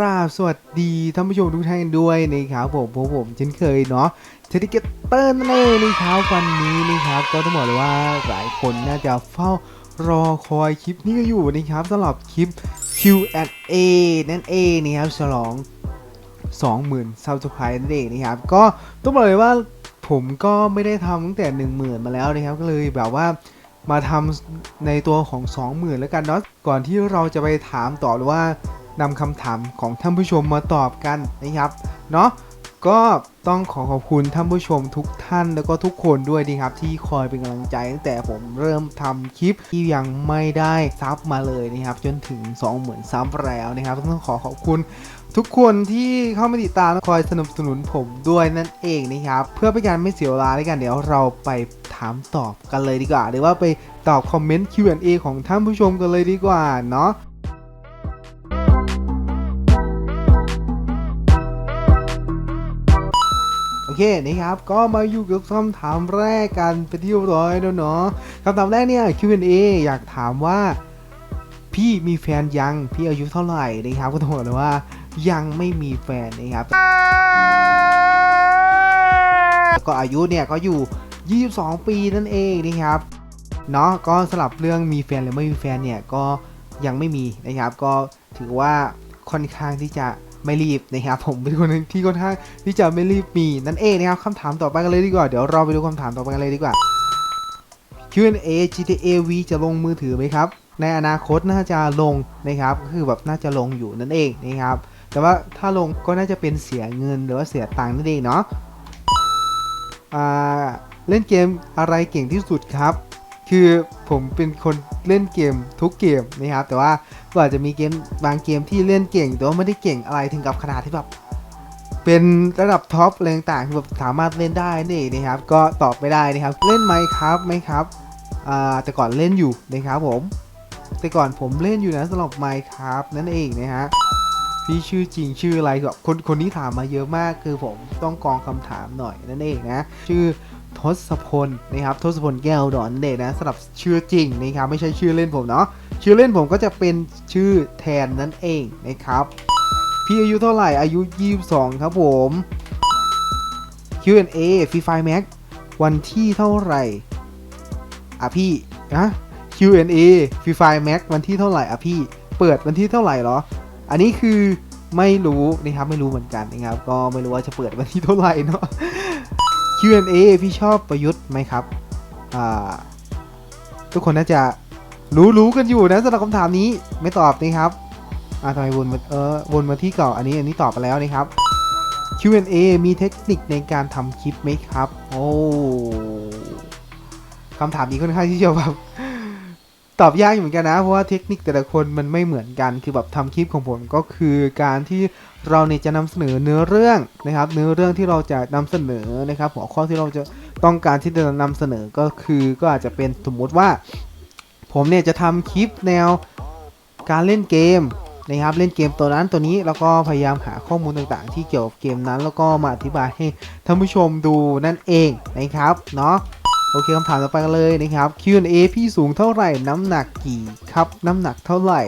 ราบสวัสดีท่านผู้ชมทุกท่านด้วยนะครับผมผมผมเช่นเคยเนาะเทติเกเตอร์นั่นเองนะครับวันนี้นะครับก็ต้องบอกเลยว่าหลายคนน่าจะเฝ้ารอคอยคลิปนี้กันอยู่นะครับสำหรับคลิป Q&A นั่นเองนะครับฉลอง 20,000ซับสไครต์นั่นเองนะครับก็ต้องบอกเลยว่าผมก็ไม่ได้ทำตั้งแต่ 10,000 มาแล้วนะครับก็เลยแบบว่ามาทำในตัวของ 20,000 แล้วกันเนาะก่อนที่เราจะไปถามต่อหรือว่า นำคำถามของท่านผู้ชมมาตอบกันนะครับเนาะก็ต้องขอขอบคุณท่านผู้ชมทุกท่านแล้วก็ทุกคนด้วยนะครับ ที่คอยเป็นกำลังใจตั้งแต่ผมเริ่มทำคลิปที่ยังไม่ได้ซับมาเลยนะครับ จนถึง20,000ซับแล้วนะครับ ต้องขอขอบคุณทุกคนที่เข้ามาติดตามคอยสนับสนุนผมด้วยนั่นเองนะครับ เพื่อเป็นการไม่เสียเวลาด้วยกันเดี๋ยวเราไปถามตอบกันเลยดีกว่า หรือว่าไปตอบคอมเมนต์ Q&A ของท่านผู้ชมกันเลยดีกว่าเนาะ อเคนะครับ ก็มาอยู่กับคำถามแรกกันไปที่เรียบร้อยแล้วเนาะคำถามแรกเนี่ย Q&A อยากถามว่า พี่มีแฟนยัง พี่อายุเท่าไหร่นะครับก็ต้องบอกเลยว่า ยังไม่มีแฟนนะครับ ก็อายุเนี่ยก็อยู่ 22 ปีนั่นเองนะครับ เนาะก็สลับเรื่องมีแฟนหรือไม่มีแฟนเนี่ยก็ยังไม่มีนะครับ ก็ถือว่าค่อนข้างที่จะ ไม่รีบนะครับผมเป็นคนหนึงที่ค่อนข้างที่จะไม่รีบมีนั่นเองนะครับคำถามต่อไปกันเลยดีกว่าเดี๋ยวเราไปดูคำถามต่อไปกันเลยดีกว่า Q&A GTA V จะลงมือถือไหมครับ ในอนาคตน่าจะลงนะครับก็คือแบบน่าจะลงอยู่นั่นเองนะครับแต่ว่าถ้าลงก็น่าจะเป็นเสียเงินหรือว่าเสียตังค์นั่นเองเนาะเล่นเกมอะไรเก่งที่สุดครับ คือผมเป็นคนเล่นเกมทุกเกมนะครับ แต่ว่าก็อาจจะมีเกมบางเกมที่เล่นเก่ง แต่ว่าไม่ได้เก่งอะไรถึงกับขนาดที่แบบเป็นระดับท็อปอะไรต่างๆแบบสามารถเล่นได้นี่นะครับ ก็ตอบไม่ได้นะครับ เล่นไหมครับไหมครับอ่าแต่ก่อนเล่นอยู่นะครับผม แต่ก่อนผมเล่นอยู่นะสำหรับไมครับนั่นเองนะฮะพี่ชื่อจริงชื่ออะไรแบบคนคนนี้ถามมาเยอะมากคือผมต้องกรองคำถามหน่อยนั่นเองนะชื่อ ทศพลนะครับทศพลแก้วดอนเองนะสำหรับชื่อจริงนะครับไม่ใช่ชื่อเล่นผมเนาะชื่อเล่นผมก็จะเป็นชื่อแทนนั่นเองนะครับพี่อายุเท่าไหร่อายุ 22 ครับผม Q&A ฟรีไฟแม็กวันที่เท่าไหร่อะพี่นะ Q&A ฟรีไฟแม็กวันที่เท่าไหร่อะพี่ เปิดวันที่เท่าไหร่เหรอ อันนี้คือไม่รู้นะครับไม่รู้เหมือนกันนะครับ ก็ไม่รู้ว่าจะเปิดวันที่เท่าไหร่เนาะ Q&A พี่ชอบประยุทธ์ไหมครับทุกคนน่าจะรู้รู้กันอยู่นะสำหรับคำถามนี้ไม่ตอบนะครับอ่าทำไมวนมาเออวนมาที่เก่าอันนี้อันนี้ตอบไปแล้วนะครับ Q&A มีเทคนิคในการทำคลิปไหมครับ โอ้คำถามนี้ค่อนข้างที่จะแบบ ตอบยากอยู่เหมือนกันนะ เพราะว่าเทคนิคแต่ละคนมันไม่เหมือนกัน คือแบบทำคลิปของผมก็คือการที่เราเนี่ยจะนำเสนอเนื้อเรื่องนะครับ เนื้อเรื่องที่เราจะนำเสนอนะครับ หัวข้อที่เราจะต้องการที่จะนำเสนอก็คือก็อาจจะเป็นสมมุติว่า ผมเนี่ยจะทำคลิปแนวการเล่นเกมนะครับเล่นเกมตัวนั้นตัวนี้แล้วก็พยายามหาข้อมูลต่างๆ ที่เกี่ยวกับเกมนั้น แล้วก็มาอธิบายให้ท่านผู้ชมดูนั่นเองนะครับเนาะ โอเคคำถามต่อไปกันเลยนะครับ Q&A พี่สูงเท่าไหร่น้ำหนักกี่ครับ น้ำหนักเท่าไหร่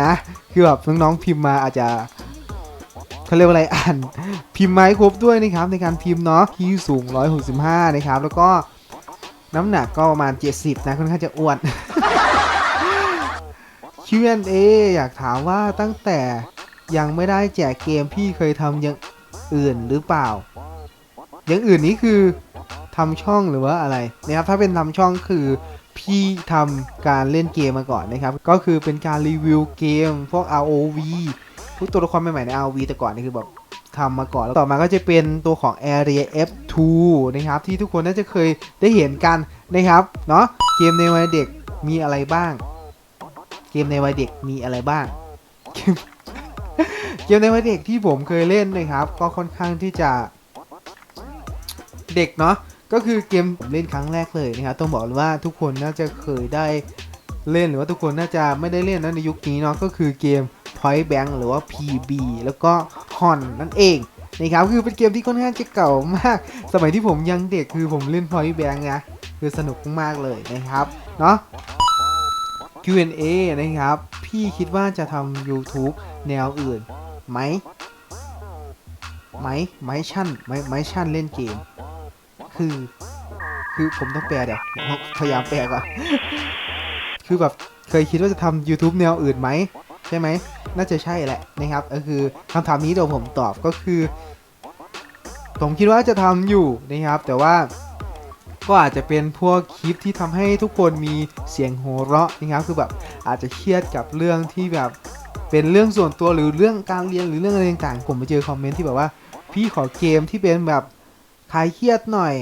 นะ คือแบบน้องๆพิมพ์มาอาจจะเขาเรียกว่าอะไรอ่านพิมพ์มาให้ครบด้วยนะครับในการพิมพ์เนาะพี่สูง 165 นะครับ แล้วก็น้ำหนักก็ประมาณ 70 นะค่อนข้างจะอ้วน Q&A อยากถามว่าตั้งแต่ยังไม่ได้แจกเกมพี่เคยทำอย่างอื่นหรือเปล่า อย่างอื่นนี้คือทำช่องหรือว่าอะไรนะครับถ้าเป็นทำช่องคือพี่ทำการเล่นเกมมาก่อนนะครับ ก็คือเป็นการรีวิวเกมพวก ROV พวกตัวละครใหม่ๆใน ROV แต่ก่อนนี่คือแบบทำมาก่อนแล้วต่อมาก็จะเป็นตัวของ Area F2 นะครับ ที่ทุกคนน่าจะเคยได้เห็นกันนะครับเนาะเกมในวัยเด็กมีอะไรบ้าง เกมในวัยเด็กมีอะไรบ้าง เกมในวัยเด็กที่ผมเคยเล่นนะครับ ก็ค่อนข้างที่จะ เด็กเนาะก็คือเกมผมเล่นครั้งแรกเลยนะครับต้องบอกเลยว่าทุกคนน่าจะเคยได้เล่นหรือว่าทุกคนน่าจะไม่ได้เล่นนะในยุคนี้เนาะก็คือเกม Point Bank หรือว่า PB แล้วก็ Hon นั่นเองนะครับคือเป็นเกมที่ค่อนข้างจะเก่ามาก สมัยที่ผมยังเด็กคือผมเล่น Point Bank นะคือสนุกมากเลยนะครับเนาะ Q&A นะครับ พี่คิดว่าจะทำ YouTube แนวอื่นไหมไหมไหมชั่นไหมไหมชั่นเล่นเกม คือ คือผมต้องแปลเดี๋ยวพยายามแปลก่อนคือแบบเคยคิดว่าจะทำ YouTube แนวอื่นไหม ใช่ไหม น่าจะใช่แหละนะครับ ก็คือคำถามนี้เดี๋ยวผมตอบก็คือ ผมคิดว่าจะทำอยู่นะครับ แต่ว่าก็อาจจะเป็นพวกคลิปที่ทำให้ทุกคนมีเสียงโห่เราะนะครับคือแบบอาจจะเครียดกับเรื่องที่แบบเป็นเรื่องส่วนตัวหรือเรื่องการเรียนหรือเรื่องอะไรต่างๆผมไปเจอคอมเมนต์ที่แบบว่า พี่ขอเกมที่เป็นแบบ คลายเครียดหน่อย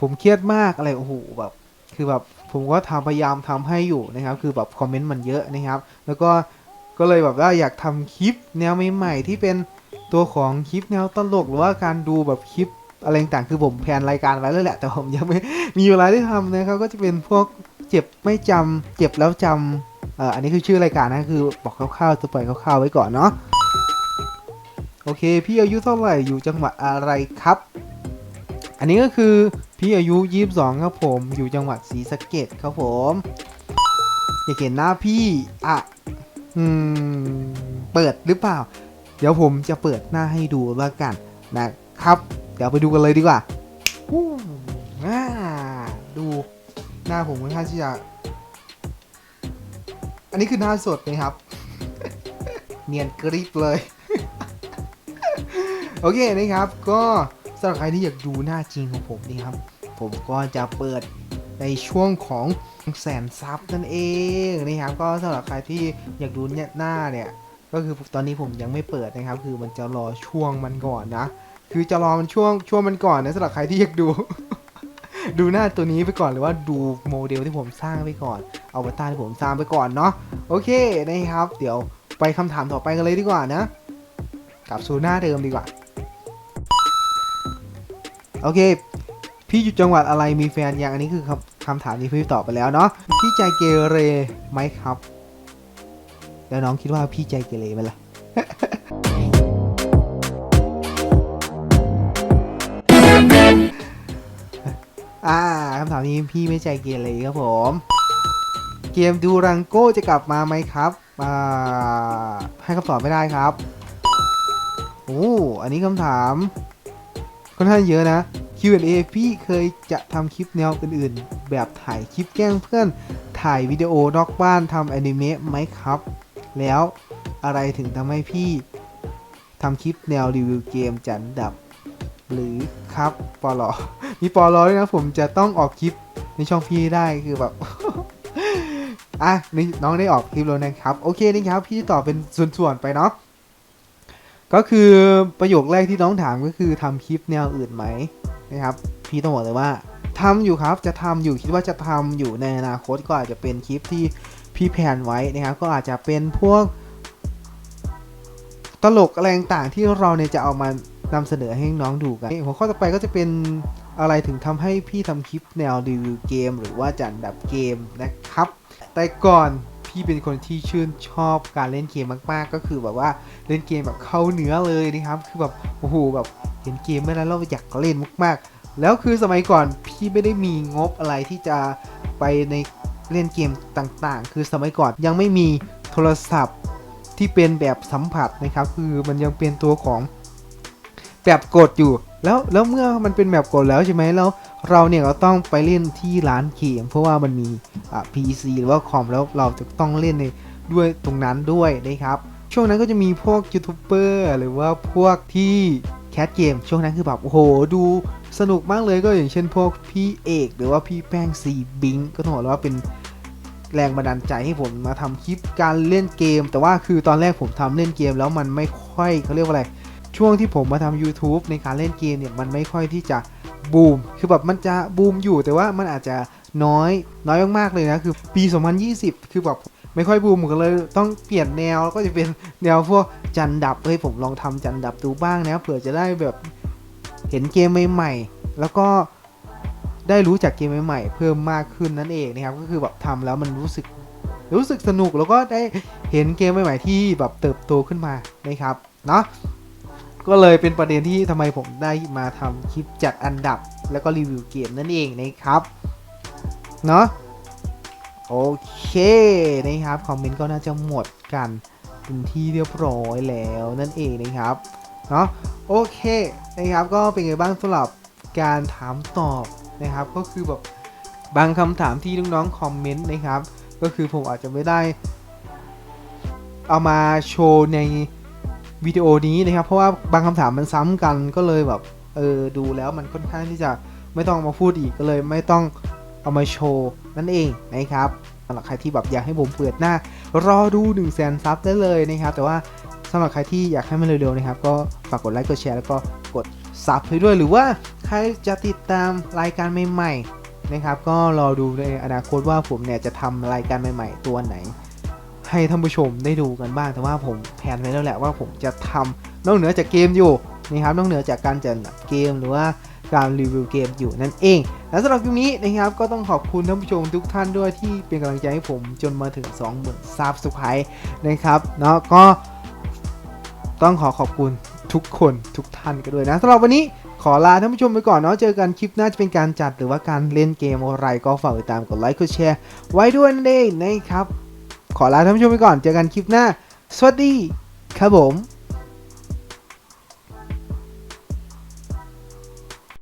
ผมเครียดมากอะไรโอ้โหแบบ คือแบบผมก็ทำพยายามทำให้อยู่นะครับ คือแบบคอมเมนต์มันเยอะนะครับ แล้วก็ก็เลยแบบว่าอยากทำคลิปแนวใหม่ๆที่เป็นตัวของคลิปแนวตลกหรือว่าการดูแบบคลิปอะไรต่างๆคือผมแพลนรายการไว้แล้วแหละ แต่ผมยังไม่มีเวลาได้ทำนะครับ ก็จะเป็นพวกเจ็บไม่จำเจ็บแล้วจำเอ่ออันนี้คือชื่อรายการนะคือบอกคร่าวๆจะปล่อยคร่าวๆไว้ก่อนเนาะโอเค พี่อายุเท่าไหร่อยู่จังหวัดอะไรครับ อันนี้ก็คือพี่อายุ 22 ครับผม อยู่จังหวัดศรีสะเกดครับผม อยากเห็นหน้าพี่อะอืมเปิดหรือเปล่า เดี๋ยวผมจะเปิดหน้าให้ดูแล้วกันนะครับ เดี๋ยวไปดูกันเลยดีกว่าอู้อ่าดูหน้าผมค่อนข้างที่จะ อันนี้คือหน้าสดนะครับ เนียนกริบเลย โอเคนะครับก็ำหรับใครที่อยากดูหน้าจริงของผมนี่ครับ ผมก็จะเปิดในช่วงของแสนซับนั่นเองนะครับก็สำหรับใครที่อยากดูเนี่ยหน้าเนี่ยก็คือตอนนี้ผมยังไม่เปิดนะครับ คือมันจะรอช่วงมันก่อนนะ คือจะรอมันช่วงช่วงมันก่อนนะสำหรับใครที่อยากดู ดูหน้าตัวนี้ไปก่อนหรือว่าดูโมเดลที่ผมสร้างไปก่อนเอาวัตาที่ผมสร้างไปก่อนเนาะโอเคนะครับ เดี๋ยวไปคำถามต่อไปกันเลยดีกว่านะกลับสู่หน้าเดิมดีกว่า โอเค พี่อยู่จังหวัดอะไรมีแฟนยังอันนี้คือคำคำถามที่พี่ตอบไปแล้วเนาะพี่ใจเกเรไหมครับ แล้วน้องคิดว่าพี่ใจเกเรไหมล่ะอ่าคำถามนี้พี่ไม่ใจเกเรครับผม เกมดูรังโก้จะกลับมาไหมครับอ่าให้คำตอบไม่ได้ครับโอ้อันนี้คำถาม ค่อนข้างเยอะนะ Q&A พี่เคยจะทำคลิปแนวอื่นๆ แบบถ่ายคลิปแกล้งเพื่อน ถ่ายวิดีโอนอกบ้านทำแอนิเมะไหมครับ แล้วอะไรถึงทำให้พี่ทำคลิปแนวรีวิวเกมจันดับ หรือครับปลอมีปลอด้วยนะผมจะต้องออกคลิปในช่องพี่ได้คือแบบอะน้องได้ออกคลิปแล้วนะครับ โอเคนะครับ พี่ตอบเป็นส่วนๆไปเนาะ ก็คือประโยคแรกที่น้องถามก็คือทำคลิปแนวอื่นไหมนะครับพี่ต้องบอกเลยว่าทำอยู่ครับจะทำอยู่คิดว่าจะทำอยู่ในอนาคตก็อาจจะเป็นคลิปที่พี่แผนไว้นะครับ ก็อาจจะเป็นพวก ตลกอะไรต่างที่เราเนี่ยจะเอามานำเสนอให้น้องดูกันหัวข้อต่อไปก็จะเป็นอะไรถึงทำให้พี่ทำคลิปแนวรีวิวเกม หรือว่าจัดอันดับเกมนะครับ แต่ก่อน พี่เป็นคนที่ชื่นชอบการเล่นเกมมากๆ ก็คือแบบว่าเล่นเกมแบบเข้าเนื้อเลยนะครับ คือแบบโอ้โหแบบเห็นเกมไม่แล้วเราอยากเล่นมากๆ แล้วคือสมัยก่อนพี่ไม่ได้มีงบอะไรที่จะไปในเล่นเกมต่างๆ คือสมัยก่อนยังไม่มีโทรศัพท์ที่เป็นแบบสัมผัสนะครับ คือมันยังเป็นตัวของแบบกดอยู่ แล้วแล้วเมื่อมันเป็นแบบกดแล้วใช่ไหมแล้ว เราเนี่ยก็ต้องไปเล่นที่ร้านเกมเพราะว่ามันมีอ่า PC หรือว่าคอมแล้วเราจะต้องเล่นในด้วยตรงนั้นด้วยนะครับ ช่วงนั้นก็จะมีพวกยูทูบเบอร์หรือว่าพวกที่แคสเกมช่วงนั้นคือแบบโอ้โหดูสนุกมากเลยก็อย่างเช่นพวกพี่เอก หรือว่าพี่แป้งซีบิงก็ต้องบอกเลยว่าเป็นแรงบันดาลใจให้ผมมาทำคลิปการเล่นเกม แต่ว่าคือตอนแรกผมทำเล่นเกมแล้วมันไม่ค่อยเขาเรียกว่าอะไร ช่วงที่ผมมาทำ YouTube ในการเล่นเกมเนี่ยมันไม่ค่อยที่จะ บูม คือแบบมันจะบูมอยู่แต่ว่ามันอาจจะน้อยน้อยมากๆเลยนะ คือปี 2020 คือแบบไม่ค่อยบูมก็เลยต้องเปลี่ยนแนวแล้วก็จะเป็นแนวพวกจันดับเฮ้ยผมลองทำจันดับดูบ้างนะเผื่อจะได้แบบเห็นเกมใหม่ๆแล้วก็ได้รู้จักเกมใหม่ๆเพิ่มมากขึ้นนั่นเองนะครับ ก็คือแบบทำแล้วมันรู้สึกรู้สึกสนุกแล้วก็ได้เห็นเกมใหม่ๆที่แบบเติบโตขึ้นมานะครับเนาะ ก็เลยเป็นประเด็นที่ทำไมผมได้มาทำคลิปจัดอันดับแล้วก็รีวิวเกมนั่นเองนะครับ เนาะโอเคนะครับ คอมเมนต์ก็น่าจะหมดกันเป็นที่เรียบร้อยแล้วนั่นเองนะครับเนาะโอเคนะครับก็เป็นไงบ้างสำหรับการถามตอบนะครับ ก็คือแบบบางคำถามที่น้องๆคอมเมนต์นะครับ ก็คือผมอาจจะไม่ได้ เอามาโชว์ใน วิดีโอนี้นะครับ เพราะว่าบางคำถามมันซ้ำกันก็เลยแบบเออดูแล้วมันค่อนข้างที่จะไม่ต้องมาพูดอีกก็เลย ไม่ต้องเอามาโชว์นั่นเองนะครับสำหรับใครที่แบบอยากให้ผมเปิดหน้ารอดู1นึ่งแสนซับได้เลยนะครับ แต่ว่าสำหรับใครที่อยากให้มันเร็วๆนะครับ ก็ฝากกดไลค์กดแชร์แล้วก็กดซับให้ด้วยหรือว่าใครจะติดตามรายการใหม่ๆนะครับ ก็รอดูในอนาคตว่าผมเนี่ยจะทำรายการใหม่ ๆ ตัวไหน ให้ท่านผู้ชมได้ดูกันบ้างแต่ว่าผมแผนไว้แล้วแหละว่าผมจะทำนอกเหนือจากเกมอยู่นะครับนอกเหนือจากการจัดเกมหรือว่าการรีวิวเกมอยู่นั่นเอง และสำหรับคลิปนี้นะครับก็ต้องขอบคุณท่านผู้ชมทุกท่านด้วยที่เป็นกำลังใจให้ผมจนมาถึง 20,000ซับสไครต์นะครับเนาะก็ต้องขอขอบคุณทุกคนทุกท่านกันด้วยนะสำหรับวันนี้ขอลาท่านผู้ชมไปก่อนเนาะเจอกันคลิปหน้าจะเป็นการจัดหรือว่าการเล่นเกมอะไรก็ฝากติดตามกดไลค์กดแชร์ไว้ด้วยนั่นเองนะครับ ขอลาท่านผู้ชมไปก่อน เจอกันคลิปหน้า สวัสดี ครับผม